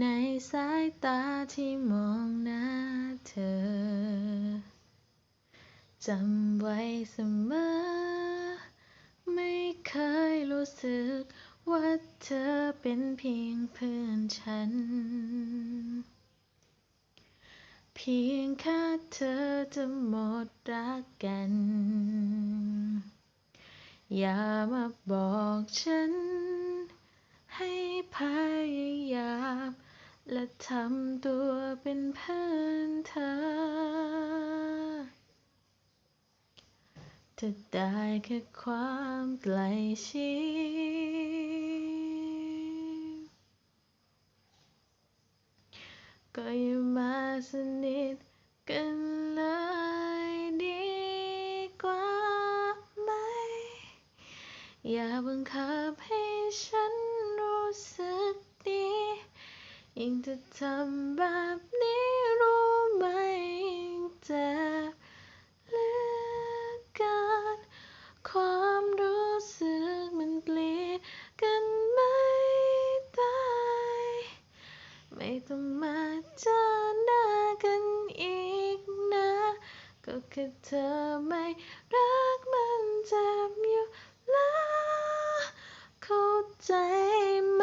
ในสายตาที่มองหน้าเธอ จำไว้เสมอ ไม่เคยรู้สึกว่าเธอเป็นเพียงเพื่อนฉัน เพียงแค่เธอจะหมดรักกัน อย่ามาบอกฉันให้พยายาม และทำตัวเป็นเพื่อนเธอถ้าได้แค่ความใกล้ชิดก็อย่ามาสนิทกันเลยดีกว่าไหม อย่าบังคับให้ฉัน ยิ่งถ้าทำแบบนี้รู้ไหมยิ่งเจ็บเหลือเกินความรู้สึกมันเปลี่ยนกันไม่ได้ไม่ต้องมาเจอหน้ากันอีกนะ ก็แค่เธอไม่รักมันเจ็บอยู่แล้วเข้าใจไหม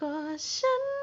ก็ฉัน